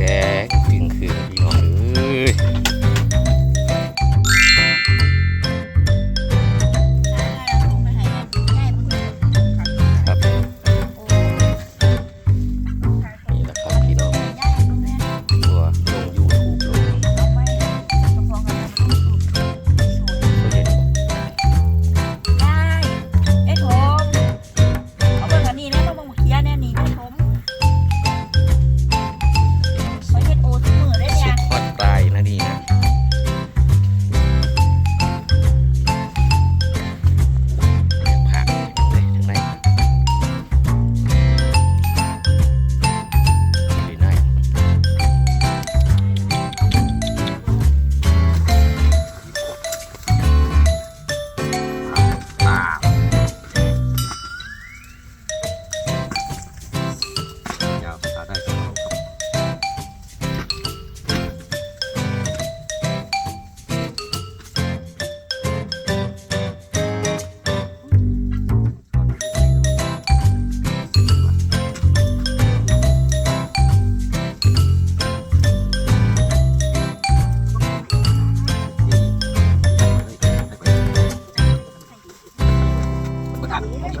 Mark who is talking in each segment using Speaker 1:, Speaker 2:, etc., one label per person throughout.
Speaker 1: แดงจึงคืนพี่น้องเอ้ย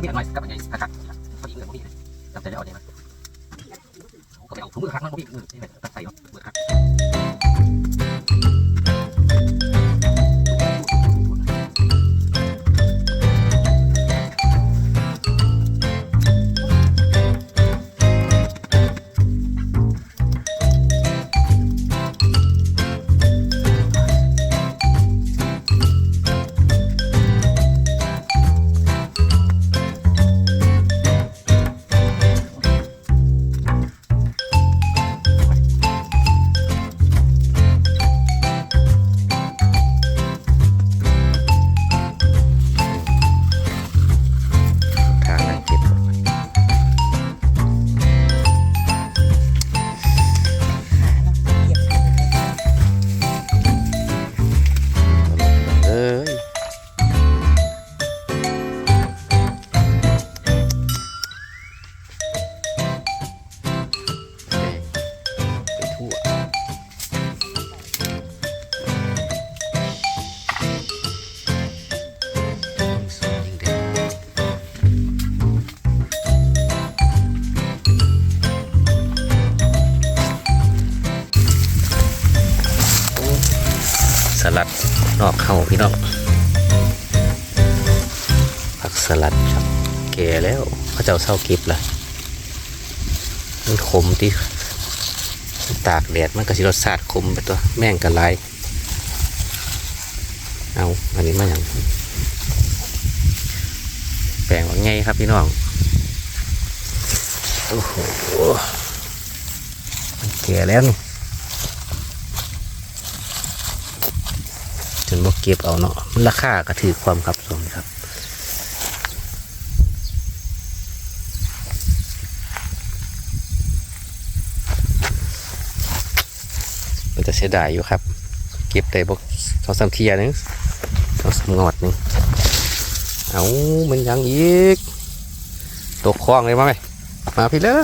Speaker 1: น
Speaker 2: ถามผมยิงพี่หน่อยกับไงกระชักเขาอีกเงินผมพี่เราจได้เอาเนี่ยมั้ยก็ไปเอาถุงมือคักมันผมพี่มือนี่แหละตัดใส่เนาะ
Speaker 1: ลัดนอกเข้าพี่น้องผักสลัดครับแก่แล้วเขาเจ้าเศร้าเก็บละมันขมที่ตากแดดมันก็สิรสชาติขมไปตัวแม่งกระไรเอาอันนี้มาอย่างแปลงว่าไงครับพี่น้องโอ้โหมันแก่แล้วนี่ จนบ่เก็บเอาเนาะมันราคาก็ถือความครับสมครับมันจะเสียดายอยู่ครับ เก็บได้บกสองสามเทียหนึงสองสามงอดหนึงเอามันยังอีกตกคลองเลยมาไหมมาพี่เลย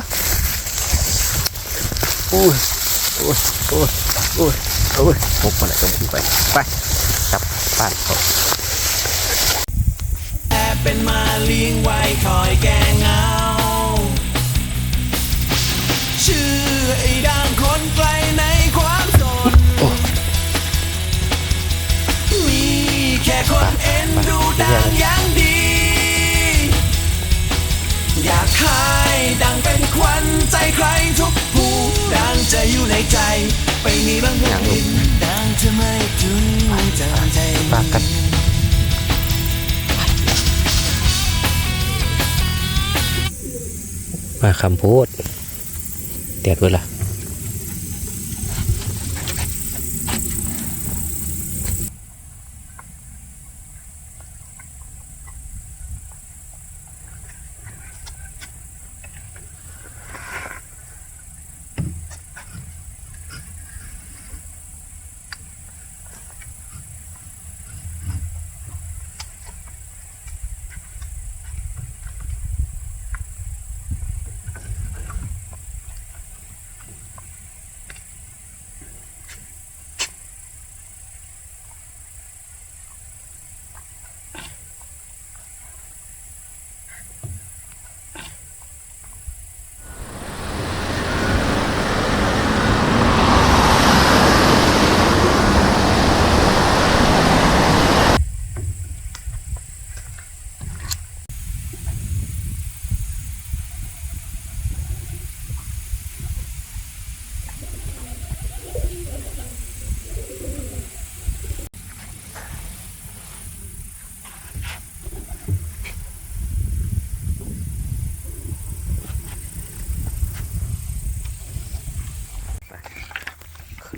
Speaker 1: อุ้ยโอ้ยโอ้ยโอ้ยโอ้ยหกคนไหนก็บุกไปไป กลับบ้านเขา
Speaker 3: แอบเป็นมาเลี้ยงไว้คอยแก้เงา ชื่อไอ้ด่างคนไกลในความสน มีแค่คนเอ็นดูด่างอย่างดี อยากให้ดังเป็นควันใจใครทุก จะอยู่ใจ ไปมีบางแผ่นดินดังทำไมถึงจำใจ
Speaker 1: ปากกันมาคำพูดเตียดเวลา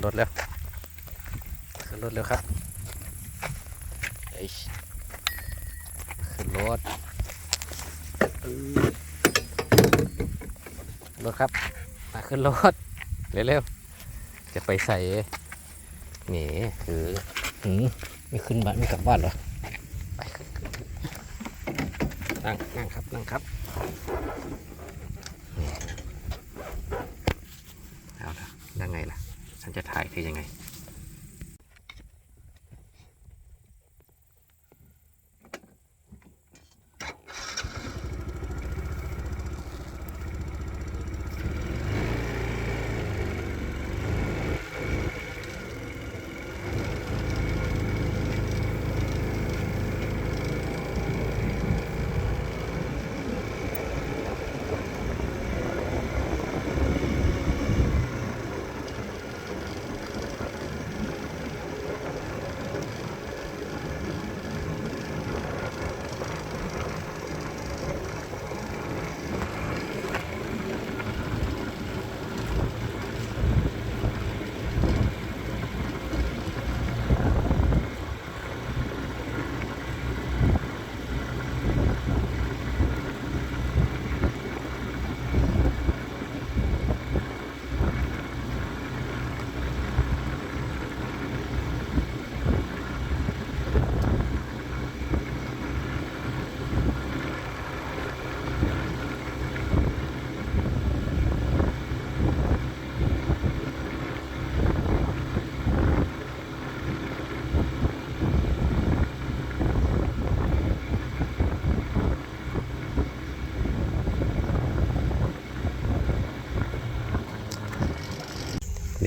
Speaker 1: รถแล้วขึ้นรถแล้วครับเอ้ยขึ้นรถรถครับ มาขึ้นรถเร็วๆจะไปใส่หนีคือหืมไม่ขึ้นบ้านไม่กลับบ้านเหรอไปนั่งนั่งครับนั่งครับนี่เอาละยังไงล่ะ ฉันจะถ่ายคือยังไง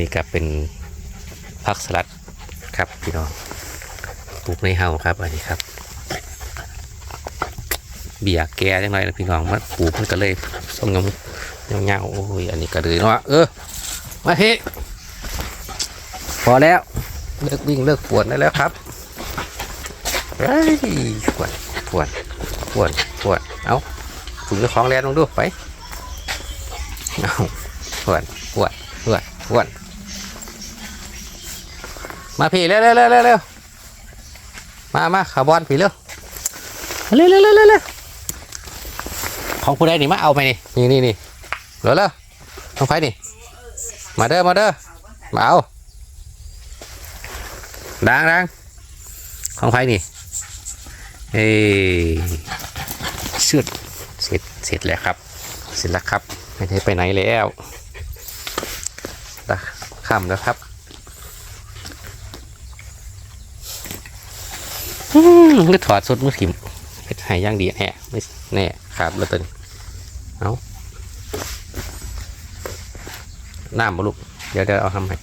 Speaker 1: นี่ก็เป็นผักสลัดครับพี่น้องปลูกในเฮาครับอันนี้ครับ เบียร์แก่จังไรนะพี่น้องมันปลูกมันก็เลยส่งยงเงาโอ้ยอันนี้ก็เลยเนาะเออมาเฮพอแล้วเลิกวิ่งเลิกปวดได้แล้วครับเฮ้ยปวดปวดปวดปวดเอาถุงเจ้าของแลนลงดูไปเอาปวดปวดปวดปวด มาพี่เร็วเร็วเร็วเร็วเร็วมามาคาร์บอนพี่เร็วเร็วเร็วเร็วเร็วเร็วของผู้ใดนี่มาเอาไปนี่นี่นี่นี่เร็วเร็วของใครนี่มาเด้อมาเด้อมาเอาดังดังของใครนี่เฮ้ยสุดเสร็จเสร็จแล้วครับเสร็จแล้วครับไม่ได้ไปไหนแล้วตะค่ำแล้วครับ อืม หรือถอดสุดมือถิ่มเพชรหายย่างดีแน่ไม่แน่ขาดแล้วตัวนี้เอาน้ำมาลูกเดี๋ยวเดี๋ยวเอาทำให้